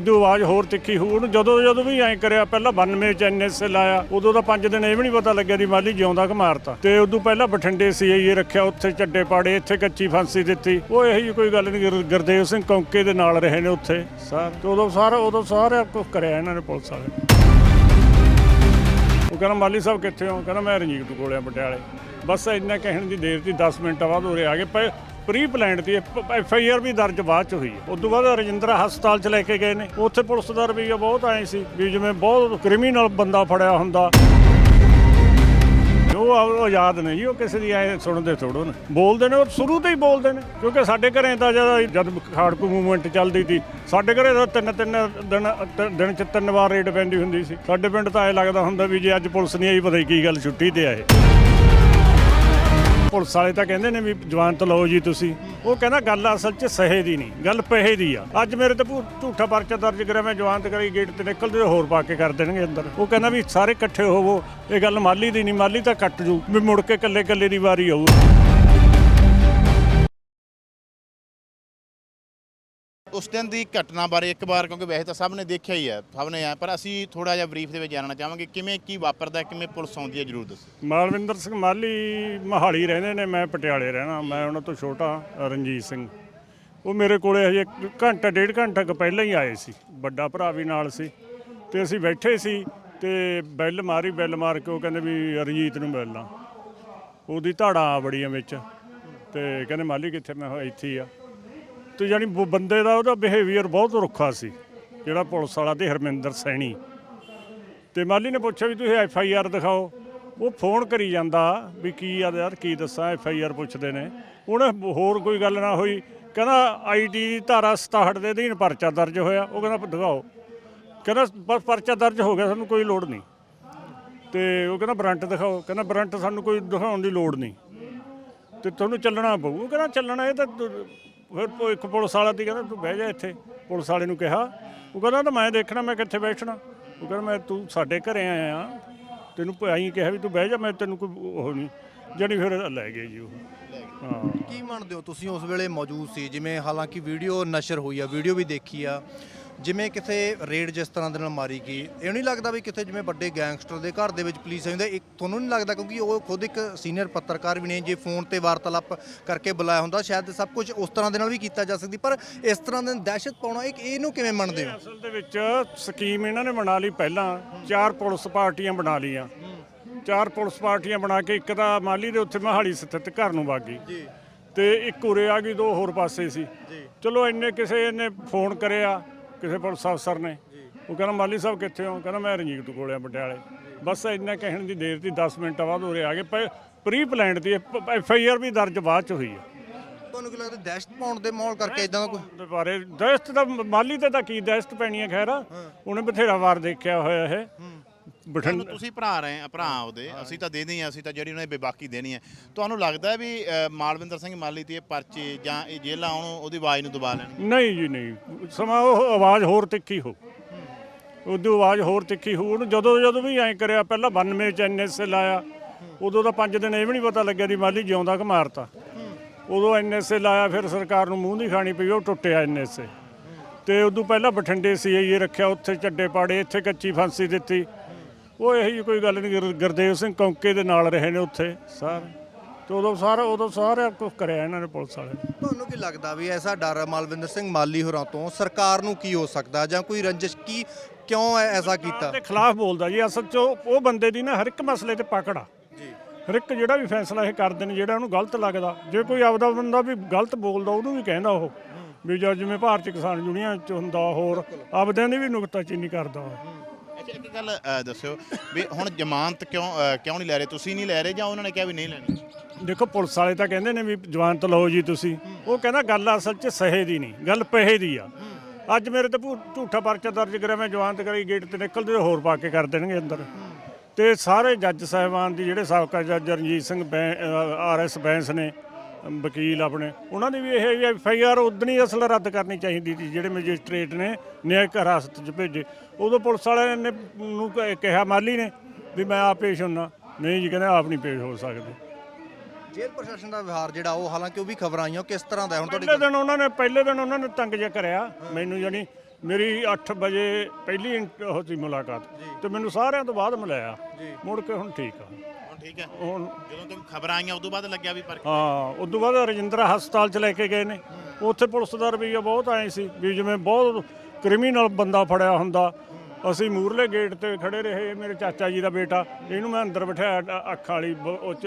ਉਦੋਂ ਆਵਾਜ਼ ਹੋਰ ਤਿੱਖੀ ਹੋ ਉਹਨੂੰ ਜਦੋਂ ਜਦੋਂ ਵੀ ਐਂ ਕਰਿਆ ਪਹਿਲਾਂ 92 ਚ ਐਨਐਸਏ ਲਾਇਆ ਉਦੋਂ ਤਾਂ 5 ਦਿਨ ਇਹ ਵੀ ਨਹੀਂ ਪਤਾ ਲੱਗਿਆ ਦੀ ਮਾਲੀ ਜਿਉਂਦਾ ਕਿ ਮਾਰਤਾ। ਤੇ ਉਦੋਂ ਪਹਿਲਾਂ ਬਠਿੰਡੇ ਸੀਆਈਏ ਰੱਖਿਆ ਉੱਥੇ ਚੱਡੇ ਪਾੜੇ ਇੱਥੇ ਕੱਚੀ ਫਾਂਸੀ ਦਿੱਤੀ। ਉਹ ਇਹੋ ਜਿਹੀ ਕੋਈ ਗੱਲ ਨਹੀਂ ਗੁਰ- ਗੁਰਦੇਵ ਸਿੰਘ ਕੌਂਕੇ ਦੇ ਨਾਲ ਰਹੇ ਨੇ ਉੱਥੇ। ਸਾਰ। ਤੇ ਉਦੋਂ ਸਾਰਾ ਉਦੋਂ ਸਾਰਾ ਕੁਝ ਕਰਿਆ ਇਹਨਾਂ ਨੇ ਪੁਲਿਸ ਵਾਲੇ। ਉਹ ਕਹਿੰਦਾ ਮਾਲੀ ਸਾਹਿਬ ਕਿੱਥੇ ਹੋ? ਕਹਿੰਦਾ ਮੈਂ ਰਣਜੀਤ ਕੋਲੇ ਆ ਪਟਿਆਲੇ। ਬਸ ਇੰਨਾ ਕਹਿਣ ਦੀ ਦੇਰ ਸੀ 10 ਮਿੰਟਾਂ ਬਾਅਦ ਉਰੇ ਆ ਗਏ। ਪ੍ਰੀ ਪਲਾਨਡ ਦੀ ਐਫ ਆਈ ਆਰ ਵੀ ਦਰਜ ਬਾਅਦ ਚ ਹੋਈ ਹੈ। ਉਸ ਤੋਂ ਬਾਅਦ ਰਜਿੰਦਰਾ ਹਸਪਤਾਲ ਚ ਲੈ ਕੇ ਗਏ ਨੇ। ਉੱਥੇ ਪੁਲਿਸ ਦਾ ਰਵੱਈਆ ਬਹੁਤ ਆਏ ਸੀ ਵੀ ਜਿਵੇਂ ਬਹੁਤ ਕ੍ਰਿਮੀਨਲ ਬੰਦਾ ਫੜਿਆ ਹੁੰਦਾ। ਉਹ ਆਜ਼ਾਦ ਉਹ ਨਹੀਂ ਜੀ, ਉਹ ਕਿਸੇ ਦੀ ਐ ਸੁਣਦੇ ਥੋੜੋ ਨੇ। ਬੋਲਦੇ ਨੇ ਉਹ ਸ਼ੁਰੂ ਤੋਂ ਹੀ ਬੋਲਦੇ ਨੇ। ਕਿਉਂਕਿ ਸਾਡੇ ਘਰੇ ਤਾਂ ਜਦ ਜਦ ਖਾੜਕੂ ਮੂਵਮੈਂਟ ਚੱਲਦੀ ਸੀ ਸਾਡੇ ਘਰੇ ਤਾਂ ਤਿੰਨ ਤਿੰਨ ਦਿਨ ਦਿਨ ਚ ਤਿੰਨ ਵਾਰ ਰੇਡ ਪੈਂਦੀ ਹੁੰਦੀ ਸੀ। ਸਾਡੇ ਪਿੰਡ ਤਾਂ ਐ ਲੱਗਦਾ ਹੁੰਦਾ ਵੀ ਜੇ ਅੱਜ ਪੁਲਿਸ ਨਹੀਂ ਆਈ ਪਤਾ ਨਹੀਂ ਕੀ ਗੱਲ ਛੁੱਟੀ ਤੇ ਆਏ। ਪੁਲਿਸ ਵਾਲੇ ਤਾਂ ਕਹਿੰਦੇ ਨੇ ਵੀ ਜਵਾਨਤ ਲਓ ਜੀ ਤੁਸੀਂ। ਉਹ ਕਹਿੰਦਾ ਗੱਲ ਅਸਲ 'ਚ ਸਹੇ ਦੀ ਨਹੀਂ, ਗੱਲ ਪੈਸੇ ਦੀ ਆ। ਅੱਜ ਮੇਰੇ ਤੇ ਭੂ- ਝੂਠਾ ਪਰਚਾ ਦਰਜ ਕਰਿਆ, ਮੈਂ ਜਵਾਨਤ ਤੇ ਕਰੀ ਗੇਟ ਤੇ ਨਿਕਲਦੇ ਹੋਰ ਪਾ ਕੇ ਕਰ ਦੇਣਗੇ ਅੰਦਰ। ਉਹ ਕਹਿੰਦਾ ਵੀ ਸਾਰੇ ਇਕੱਠੇ ਹੋਵੋ, ਇਹ ਗੱਲ ਮਾਲੀ ਦੀ ਨਹੀਂ, ਮਾਲੀ ਤਾਂ ਕੱਟ ਜੂ, ਵੀ ਮੁੜ ਕੇ ਇਕੱਲੇ ਇਕੱਲੇ ਦੀ ਵਾਰੀ ਆਊ। ਉਸ ਦਿਨ ਦੀ ਘਟਨਾ ਬਾਰੇ ਇੱਕ ਵਾਰ, ਕਿਉਂਕਿ ਵੈਸੇ ਤਾਂ ਸਭ ਨੇ ਦੇਖਿਆ ਹੀ ਹੈ, ਸਭ ਨੇ ਆ ਪਰ ਅਸੀਂ ਥੋੜਾ ਜਿਹਾ ਬਰੀਫ ਦੇ ਵਿੱਚ ਜਾਣਨਾ ਚਾਹਾਂਗੇ, ਕਿਵੇਂ, ਕੀ ਵਾਪਰਦਾ, ਕਿਵੇਂ ਪੁਲਿਸ ਆਉਂਦੀ ਹੈ, ਜਰੂਰ ਦੱਸੋ। ਮਾਲਵਿੰਦਰ ਸਿੰਘ ਮਾਲੀ ਮਹਾਲੀ ਰਹਿੰਦੇ ਨੇ, ਮੈਂ ਪਟਿਆਲੇ ਰਹਿਣਾ, ਮੈਂ ਉਹਨਾਂ ਤੋਂ ਛੋਟਾ, ਰਣਜੀਤ ਸਿੰਘ। ਉਹ ਮੇਰੇ ਕੋਲੇ ਹਜੇ ਇੱਕ ਘੰਟਾ, ਡੇਢ ਘੰਟਾ ਕੁ ਪਹਿਲਾਂ ਹੀ ਆਏ ਸੀ, ਵੱਡਾ ਭਰਾ ਵੀ ਨਾਲ ਸੀ, ਤੇ ਅਸੀਂ ਬੈਠੇ ਸੀ, ਤੇ ਬੈਲ ਮਾਰੀ, ਬੈਲ ਮਾਰ ਕੇ ਉਹ ਕਹਿੰਦੇ ਵੀ ਰਣਜੀਤ ਨੂੰ ਮਿਲਣਾ ਉਹਦੀ ਧਾੜਾ ਆ ਬੜੀਆਂ ਵਿੱਚ, ਤੇ ਕਹਿੰਦੇ ਮਾਲੀ ਕਿੱਥੇ, ਮੈਂ ਇੱਥੇ ਹੀ ਆ। ਤੇ ਜਾਨੀ ਬੰਦੇ ਦਾ ਉਹਦਾ ਬਿਹੇਵੀਅਰ ਬਹੁਤ ਰੁੱਖਾ ਸੀ, ਜਿਹੜਾ ਪੁਲਿਸ ਵਾਲਾ ਤੇ ਹਰਮਿੰਦਰ ਸੈਣੀ। ਤੇ ਮਾਲੀ ਨੇ ਪੁੱਛਿਆ ਵੀ ਤੁਸੀਂ ਐਫ ਆਈ ਆਰ ਦਿਖਾਓ। ਉਹ ਫੋਨ ਕਰੀ ਜਾਂਦਾ ਵੀ ਕੀ ਆ ਯਾਰ, ਕੀ ਦੱਸਾਂ, ਐਫ ਆਈ ਆਰ ਪੁੱਛਦੇ ਨੇ। ਉਹਨੇ ਹੋਰ ਕੋਈ ਗੱਲ ਨਾ ਹੋਈ, ਕਹਿੰਦਾ ਆਈਟੀ ਧਾਰਾ 67 ਦੇ ਅਧੀਨ ਪਰਚਾ ਦਰਜ ਹੋਇਆ, ਉਹ ਕਹਿੰਦਾ ਦਿਖਾਓ। ਕਹਿੰਦਾ ਬਸ ਪਰਚਾ ਦਰਜ ਹੋ ਗਿਆ, ਸਾਨੂੰ ਕੋਈ ਲੋੜ ਨਹੀਂ। ਤੇ ਉਹ ਕਹਿੰਦਾ ਬਰੰਟ ਦਿਖਾਓ, ਕਹਿੰਦਾ ਬਰੰਟ ਸਾਨੂੰ ਕੋਈ ਦਿਖਾਉਣ ਦੀ ਲੋੜ ਨਹੀਂ। ਤੇ ਤੁਹਾਨੂੰ ਚੱਲਣਾ ਪਊ। ਉਹ ਕਹਿੰਦਾ ਚੱਲਣਾ, ਇਹ ਤਾਂ ਤੁ- ਫਿਰ ਪ- ਇੱਕ ਪੁਲਿਸ ਵਾਲਾ ਦੀ ਕਹਿੰਦਾ, ਤੂੰ ਬਹਿ ਜਾ ਇੱਥੇ। ਪੁਲਿਸ ਵਾਲੇ ਨੂੰ ਕਿਹਾ, ਉਹ ਕਹਿੰਦਾ, ਤਾਂ ਮੈਂ ਦੇਖਣਾ, ਮੈਂ ਕਿੱਥੇ ਬੈਠਣਾ? ਉਹ ਕਹਿੰਦਾ, ਮੈਂ, ਤੂੰ ਸਾਡੇ ਘਰੇ ਆਇਆ ਆ। ਤੈਨੂੰ ਭਾਈ ਕਿਹਾ ਵੀ ਤੂੰ ਬਹਿ ਜਾ, ਮੈਂ ਤੈਨੂੰ ਕੋਈ ਉਹ ਨਹੀਂ। ਜਾਣੀ ਫਿਰ ਲੈ ਗਏ ਜੀ ਉਹ। ਹਾਂ। ਕੀ ਮੰਨਦੇ ਹੋ ਤੁਸੀਂ ਉਸ ਵੇਲੇ ਮੌਜੂਦ ਸੀ? ਜਿਵੇਂ ਹਾਲਾਂਕਿ ਵੀਡੀਓ ਨਸ਼ਰ ਹੋਈ ਆ, ਵੀਡੀਓ ਵੀ ਦੇਖੀ ਆ। ਜਿਵੇਂ ਕਿਥੇ ਰੇਡ ਜਿਸ ਤਰ੍ਹਾਂ ਦੇ ਨਾਲ ਮਾਰੀ ਗਈ ਇਹ ਨਹੀਂ ਲੱਗਦਾ ਵੀ ਕਿਥੇ ਜਿਵੇਂ ਵੱਡੇ ਗੈਂਗਸਟਰ ਦੇ ਘਰ ਦੇ ਵਿੱਚ ਪੁਲਿਸ ਆਉਂਦਾ ਇੱਕ ਤੁਹਾਨੂੰ ਨਹੀਂ ਲੱਗਦਾ ਕਿਉਂਕਿ ਉਹ ਖੁਦ ਇੱਕ ਸੀਨੀਅਰ ਪੱਤਰਕਾਰ ਵੀ ਨੇ ਜੇ ਫੋਨ ਤੇ ਵਾਰਤਾਲਾਪ ਕਰਕੇ ਬੁਲਾਇਆ ਹੁੰਦਾ ਸ਼ਾਇਦ ਸਭ ਕੁਝ ਉਸ ਤਰ੍ਹਾਂ ਦੇ ਨਾਲ ਵੀ ਕੀਤਾ ਜਾ ਸਕਦੀ ਪਰ ਇਸ ਤਰ੍ਹਾਂ ਦੇ ਦਹਿਸ਼ਤ ਪਾਉਣਾ ਇੱਕ ਇਹਨੂੰ ਕਿਵੇਂ ਮੰਨਦੇ ਹੋ? ਅਸਲ ਦੇ ਵਿੱਚ ਸਕੀਮ ਇਹਨਾਂ ਨੇ ਬਣਾ ਲਈ ਪਹਿਲਾਂ ਚਾਰ ਪੁਲਿਸ ਪਾਰਟੀਆਂ ਬਣਾ ਲਈਆਂ। ਚਾਰ ਪੁਲਿਸ ਪਾਰਟੀਆਂ ਬਣਾ ਕੇ ਇੱਕ ਤਾਂ ਮਾਲੀ ਦੇ ਉੱਥੇ ਮਹਾਲੀ ਸਥਿਤ ਘਰ ਨੂੰ ਵਗ। ਗਈ ਜੀ। ਤੇ ਇੱਕ ਉਰੇ ਆ ਗਈ ਦੋ ਹੋਰ ਪਾਸੇ ਸੀ। ਜੀ। ਚਲੋ ਇੰਨੇ ਕਿਸੇ ਨੇ ਫੋਨ ਕਰਿਆ ਕਿਸੇ ਪੁਲਿਸ ਅਫਸਰ ਨੇ। ਉਹ ਕਹਿੰਦਾ ਮਾਲੀ ਸਾਹਿਬ ਕਿੱਥੇ ਹੋ? ਕਹਿੰਦਾ ਮੈਂ ਰਣਜੀਤ ਕੋਲੇ ਆ ਪਟਿਆਲੇ। ਬਸ ਇੰਨਾ ਕਹਿਣ ਦੀ ਦੇਰ ਸੀ 10 ਮਿੰਟਾਂ ਬਾਅਦ ਉਰੇ ਆ ਗਏ। ਪ੍ਰੀ ਪਲਾਨਡ ਦੀ ਐਫ ਆਈ ਆਰ ਵੀ ਦਰਜ ਬਾਅਦ ਚ ਹੋਈ ਹੈ ਤੁਹਾਨੂੰ ਕੀ ਲੱਗਦਾ ਦਹਿਸ਼ਤ ਪਾਉਣ ਦੇ ਮਾਹੌਲ ਕਰਕੇ ਇਦਾਂ ਦਾ ਕੋਈ? ਬਾਰੇ ਦਹਿਸ਼ਤ ਦਾ ਮਾਲੀ ਤੇ ਤਾਂ ਕੀ ਦਹਿਸ਼ਤ ਪੈਣੀ ਹੈ ਖੈਰ। ਉਹਨੇ ਬਥੇਰਾ ਵਾਰ ਦੇਖਿਆ ਹੋਇਆ ਇਹ। ਤੁਹਾਨੂੰ ਬਠਿੰਡਾ ਤੁਸੀਂ ਭਰਾ ਰਹੇ ਆ ਭਰਾ ਉਹਦੇ ਅਸੀਂ ਤਾਂ ਦੇ ਨਹੀਂ ਅਸੀਂ ਤਾਂ ਜਿਹੜੀ ਉਹਨਾਂ ਦੀ ਬੇਬਾਕੀ ਦੇਣੀ ਹੈ ਤੁਹਾਨੂੰ ਲੱਗਦਾ ਹੈ ਵੀ ਅ, ਮਾਲਵਿੰਦਰ ਸਿੰਘ ਮਾਲੀ ਤੇ ਇਹ ਪਰਚੇ ਜਾਂ ਇਹ ਜੇਲ੍ਹਾਂ ਆਉਣ ਉਹਦੀ ਆਵਾਜ਼ ਨੂੰ ਦਬਾ ਲੈਣ ਨਹੀਂ ਜੀ ਨਹੀਂ। ਸਮਾਂ ਉਹ ਆਵਾਜ਼ ਹੋਰ ਤਿੱਖੀ ਹੋ। ਉਦੋਂ ਆਵਾਜ਼ ਹੋਰ ਤਿੱਖੀ ਹੋ। ਉਹਨੂੰ ਜਦੋਂ ਜਦੋਂ ਵੀ ਐਂ ਕਰਿਆ ਪਹਿਲਾਂ 92 ਚ ਐਨਐਸਏ ਲਾਇਆ। ਉਦੋਂ ਤਾਂ 5 ਦਿਨ ਇਹ ਵੀ ਨਹੀਂ ਪਤਾ ਲੱਗਿਆ ਦੀ ਮਾਲੀ ਜਿਉਂਦਾ ਕਿ ਮਾਰਤਾ। ਉਦੋਂ ਐਨਐਸਏ ਲਾਇਆ ਫਿਰ ਸਰਕਾਰ ਨੂੰ ਮੂੰਹ ਨਹੀਂ ਖਾਣੀ ਪਈ ਉਹ ਟੁੱਟਿਆ ਐਨਐਸਏ ਤੇ ਉਦੋਂ ਪਹਿਲਾਂ ਬਠਿੰਡੇ ਸੀਆਈਏ ਰੱਖਿਆ ਉੱਥੇ ਚੱਡੇ ਪਾੜੇ ਇੱਥੇ ਕੱਚੀ ਫਾਂਸੀ ਦਿੱਤੀ। ਉਹ ਇਹੋ ਜਿਹੀ ਕੋਈ ਗੱਲ ਨਹੀਂ ਗੁਰ- ਗੁਰਦੇਵ ਸਿੰਘ ਕੌਂਕੇ ਦੇ ਨਾਲ ਰਹੇ ਨੇ ਉੱਥੇ ਸਾਰੇ। ਤੇ ਉਦੋਂ ਸਾਰਾ ਉਦੋਂ ਸਾਰਾ ਕੁਝ ਕਰਿਆ ਇਹਨਾਂ ਨੇ ਪੁਲਿਸ ਵਾਲੇ ਨੇ। ਤੁਹਾਨੂੰ ਕੀ ਲੱਗਦਾ ਵੀ ਐਸਾ ਡਰ ਮਾਲਵਿੰਦਰ ਸਿੰਘ ਮਾਲੀ ਹੋਰਾਂ ਤੋਂ? ਸਰਕਾਰ ਨੂੰ ਕੀ ਹੋ ਸਕਦਾ ਜਾਂ ਕੋਈ ਰੰਜਿਸ਼ ਕੀ ਕਿਉਂ ਐ- ਐਸਾ ਕੀਤਾ? ਦੇ ਖਿਲਾਫ ਬੋਲਦਾ ਜੀ ਅਸਲ 'ਚ ਉਹ ਉਹ ਬੰਦੇ ਦੀ ਨਾ ਹਰ ਇੱਕ ਮਸਲੇ ਤੇ ਪਕੜ ਆ। ਜੀ। ਹਰ ਇੱਕ ਜਿਹੜਾ ਵੀ ਫੈਸਲਾ ਇਹ ਕਰਦੇ ਨੇ ਜਿਹੜਾ ਉਹਨੂੰ ਗਲਤ ਲੱਗਦਾ। ਜੇ ਕੋਈ ਆਪਦਾ ਬੰਦਾ ਵੀ ਗਲਤ ਬੋਲਦਾ ਉਹਨੂੰ ਵੀ ਕਹਿੰਦਾ ਉਹ ਵੀ ਜਦ ਜਿਵੇਂ ਭਾਰਤ ਕਿਸਾਨ ਯੂਨੀਅਨ ਚ ਹੁੰਦਾ ਹੋਰ ਆਪਦਿਆਂ ਦੀ ਵੀ ਨੁਕਤਾਚੀਨੀ ਕਰਦਾ ਉਹ। ਅੱਛਾ ਇੱਕ ਗੱਲ ਅ, ਦੱਸਿਓ ਵੀ ਹੁਣ ਜ਼ਮਾਨਤ ਕਿਉਂ ਅ, ਕਿਉਂ ਨਹੀਂ ਲੈ ਰਹੇ? ਤੁਸੀਂ ਨਹੀਂ ਲੈ ਰਹੇ ਜਾਂ ਉਹਨਾਂ ਨੇ ਕਿਹਾ ਵੀ ਨਹੀਂ ਲੈਣੀ? ਦੇਖੋ ਪੁਲਿਸ ਵਾਲੇ ਤਾਂ ਕਹਿੰਦੇ ਨੇ ਵੀ ਜਵਾਨਤ ਲਓ ਜੀ ਤੁਸੀਂ। ਉਹ ਕਹਿੰਦਾ ਗੱਲ ਅਸਲ 'ਚ ਸਹੇ ਦੀ ਨਹੀਂ ਗੱਲ ਪੈਸੇ ਦੀ ਆ। ਅੱਜ ਮੇਰੇ ਤੇ ਭੂ- ਝੂਠਾ ਪਰਚਾ ਦਰਜ ਕਰਿਆ ਮੈਂ ਜਮਾਨਤ ਕਰੀ ਗੇਟ ਤੇ ਨਿਕਲਦੇ ਤੇ ਹੋਰ ਪਾ ਕੇ ਕਰ ਦੇਣਗੇ ਅੰਦਰ। ਤੇ ਸਾਰੇ ਜੱਜ ਸਾਹਿਬਾਨ ਦੀ ਜਿਹੜੇ ਸਾਬਕਾ ਜੱਜ ਰਣਜੀਤ ਸਿੰਘ ਆਰ ਐਸ ਬੈਂਸ ਨੇ ਵਕੀਲ ਆਪਣੇ। ਉਹਨਾਂ ਦੀ ਵੀ ਇਹ ਐਫ ਆਈ ਆਰ ਉਦਣੀ ਅਸਲ ਰੱਦ ਕਰਨੀ ਚਾਹੀਦੀ ਸੀ ਜਿਹੜੇ ਮੈਜਿਸਟ੍ਰੇਟ ਨੇ ਨਿਆਇਕ ਹਿਰਾਸਤ 'ਚ ਭੇਜੇ। ਉਦੋਂ ਪੁਲਿਸ ਵਾਲਿਆਂ ਨੇ ਨੂੰ ਕਿਹਾ ਮਾਲੀ ਨੇ ਵੀ ਮੈਂ ਆਪ ਪੇਸ਼ ਹੁੰਨਾ। ਨਹੀਂ ਜੀ ਕਹਿੰਦੇ ਆਪ ਨਹੀਂ ਪੇਸ਼ ਹੋ ਸਕਦੇ। ਜੇਲ੍ਹ ਪ੍ਰਸ਼ਾਸਨ ਦਾ ਵਿਹਾਰ ਜਿਹੜਾ ਉਹ ਹਾਲਾਂਕਿ ਉਹ ਵੀ ਖਬਰਾਂ ਆਈਆਂ ਕਿਸ ਤਰ੍ਹਾਂ ਦਾ ਹੁਣ ਤੁਹਾਡੇ ਪਹਿਲੇ ਦਿਨ ਉਹਨਾਂ ਨੇ ਪਹਿਲੇ ਦਿਨ ਉਹਨਾਂ ਨੇ ਤੰਗ ਜਿਹਾ ਕਰਿਆ। ਮੈਨੂੰ ਜਾਨੀ ਮੇਰੀ 8 ਵਜੇ ਪਹਿਲੀ ਇੰਟ- ਉਹ ਸੀ ਮੁਲਾਕਾਤ। ਤੇ ਮੈਨੂੰ ਸਾਰਿਆਂ ਤੋਂ ਬਾਅਦ ਮਿਲਾਇਆ। ਮੁੜ ਕੇ ਹੁਣ ਠੀਕ ਆ। ਹੁਣ ਠੀਕ ਹੈ ਹੁਣ ਜਦੋਂ ਤੋਂ ਖਬਰਾਂ ਆਈਆਂ ਉਦੋਂ ਬਾਅਦ ਲੱਗਿਆ ਵੀ ਹਾਂ ਉਦੋਂ ਬਾਅਦ ਰਜਿੰਦਰਾ ਹਸਪਤਾਲ ਚ ਲੈ ਕੇ ਗਏ ਨੇ। ਉੱਥੇ ਪੁਲਿਸ ਦਾ ਰਵੱਈਆ ਬਹੁਤ ਆਏ ਸੀ ਵੀ ਜਿਵੇਂ ਬਹੁਤ ਕ੍ਰਿਮੀਨਲ ਬੰਦਾ ਫੜਿਆ ਹੁੰਦਾ। ਅਸੀਂ ਮੂਰਲੇ ਗੇਟ ਤੇ ਖੜੇ ਰਹੇ ਮੇਰੇ ਚਾਚਾ ਜੀ ਦਾ ਬੇਟਾ। ਇਹਨੂੰ ਮੈਂ ਅੰਦਰ ਬਿਠਾਇਆ ਅ- ਅੱਖ ਵਾਲੀ ਬ- ਉਹ 'ਚ।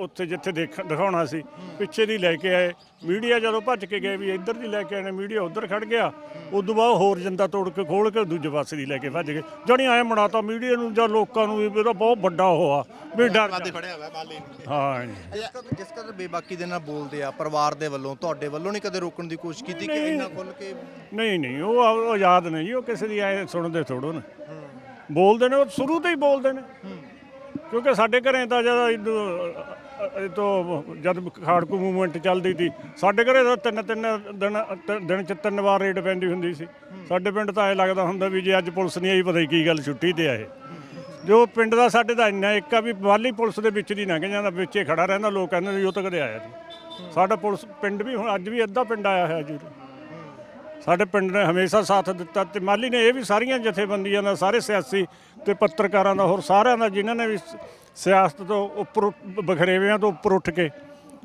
ਉੱਥੇ ਜਿੱਥੇ ਦੇਖ ਦਿਖਾਉਣਾ ਸੀ ਪਿੱਛੇ ਦੀ ਲੈ ਕੇ ਆਏ। ਮੀਡੀਆ ਜਦੋਂ ਭੱਜ ਕੇ ਗਏ ਵੀ ਇੱਧਰ ਦੀ ਲੈ ਕੇ ਆਏ ਨੇ ਮੀਡੀਆ ਉੱਧਰ ਖੜ ਗਿਆ। ਉਦੋਂ ਬਾਅਦ ਹੋਰ ਜੰਦਾ ਤੋੜ ਕੇ ਖੋਲ ਕੇ ਦੂਜੇ ਪਾਸੇ ਦੀ ਲੈ ਕੇ ਭੱਜ ਗਏ। ਜਣੀ ਐ ਬਣਾਤਾ ਮੀਡੀਆ ਨੂੰ ਜਾਂ ਲੋਕਾਂ ਨੂੰ ਵੀ ਇਹਦਾ ਬਹੁਤ ਵੱਡਾ ਹੋਆ ਵੀ ਡਰ ਵਾਦੇ ਫੜਿਆ ਹੋਇਆ ਮਾਲੀ ਨੇ। ਹਾਂ ਜੀ। ਜਿਸ ਕਦਰ ਜਿਸ ਕਦਰ ਬੇਬਾਕੀ ਦੇ ਨਾਲ ਬੋਲਦੇ ਆ ਪਰਿਵਾਰ ਦੇ ਵੱਲੋਂ ਤੁਹਾਡੇ ਵੱਲੋਂ ਨਹੀਂ ਕਦੇ ਰੋਕਣ ਦੀ ਕੋਸ਼ਿਸ਼ ਕੀਤੀ ਕਿ ਇੰਨਾ ਖੁੱਲ ਕੇ ਨਹੀਂ ਨਹੀਂ ਉਹ ਉਹ ਆਜ਼ਾਦ ਨੇ ਜੀ ਉਹ ਕਿਸੇ ਦੀ ਐ ਸੁਣਦੇ ਥੋੜੋ ਨੇ। ਬੋਲਦੇ ਨੇ ਉਹ ਸ਼ੁਰੂ ਤੋਂ ਹੀ ਬੋਲਦੇ ਨੇ। ਕਿਉਂਕਿ ਸਾਡੇ ਘਰੇ ਤਾਂ ਜਦ ਇਹ ਤੋਂ ਜਦ ਖਾੜਕੂ ਮੂਵਮੈਂਟ ਚੱਲਦੀ ਸੀ ਸਾਡੇ ਘਰੇ ਤਾਂ ਤਿੰਨ ਤਿੰਨ ਦਿਨ, ਤ- ਦਿਨ ਚ ਤਿੰਨ ਵਾਰ ਰੇਡ ਪੈਂਦੀ ਹੁੰਦੀ ਸੀ। ਸਾਡੇ ਪਿੰਡ ਤਾਂ ਐ ਲੱਗਦਾ ਹੁੰਦਾ ਵੀ ਜੇ ਅੱਜ ਪੁਲਿਸ ਨਹੀਂ ਆਈ, ਪਤਾ ਨਹੀਂ ਕੀ ਗੱਲ ਛੁੱਟੀ ਤੇ ਆਏ ਜੋ ਪਿੰਡ ਦਾ ਸਾਡੇ ਦਾ ਇੰਨਾ ਇੱਕ ਆ ਵੀ ਵਾਲੀ ਪੁਲਿਸ ਦੇ ਵਿੱਚ ਦੀ ਲੰਘ ਜਾਂਦਾ, ਵਿੱਚੇ ਖੜਾ ਰਹਿੰਦਾ, ਲੋਕ ਕਹਿੰਦੇ ਵੀ ਉਹ ਤਾਂ ਕਦੇ ਆਇਆ ਨਹੀਂ ਸਾਡਾ ਪੁਲਿਸ ਪਿੰਡ ਵੀ ਹੁਣ ਅੱਜ ਵੀ ਅੱਧਾ ਪਿੰਡ ਆਇਆ ਹੋਇਆ ਜੀ ਸਾਡੇ ਪਿੰਡ ਨੇ ਹਮੇਸ਼ਾ ਸਾਥ ਦਿੱਤਾ ਤੇ ਮਾਲੀ ਨੇ ਇਹ ਵੀ ਸਾਰੀਆਂ ਜਥੇਬੰਦੀਆਂ ਦਾ, ਸਾਰੇ ਸਿਆਸੀ ਤੇ ਪੱਤਰਕਾਰਾਂ ਦਾ, ਹੋਰ ਸਾਰਿਆਂ ਦਾ, ਜਿਨ੍ਹਾਂ ਨੇ ਵੀ ਸ- ਸਿਆਸਤ ਤੋਂ ਉੱਪਰ ਉੱਠ- ਬਖਰੇਵਿਆਂ ਤੋਂ ਉੱਪਰ ਉੱਠ ਕੇ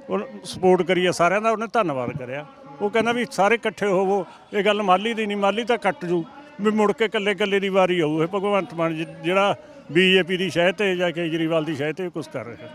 ਉਹ ਸਪੋਰਟ ਕਰੀ ਸਾਰਿਆਂ ਦਾ ਉਹਨੇ ਧੰਨਵਾਦ ਕਰਿਆ। ਉਹ ਕਹਿੰਦਾ ਵੀ ਸਾਰੇ ਇਕੱਠੇ ਹੋਵੋ, ਇਹ ਗੱਲ ਮਾਲੀ ਦੀ ਨਹੀਂ, ਮਾਲੀ ਤਾਂ ਕੱਟ ਜੂ। ਵੀ ਮੁੜ ਕੇ ਇਕੱਲੇ ਇਕੱਲੇ ਦੀ ਵਾਰੀ ਆਊ, ਇਹ ਭਗਵੰਤ ਮਾਨ ਜਿ- ਜਿਹੜਾ ਬੀਜੇਪੀ ਦੀ ਸ਼ਹਿ ਤੇ ਜਾਂ ਕੇਜਰੀਵਾਲ ਦੀ ਸ਼ਹਿ ਤੇ ਕੁਝ ਕਰ ਰਿਹਾ।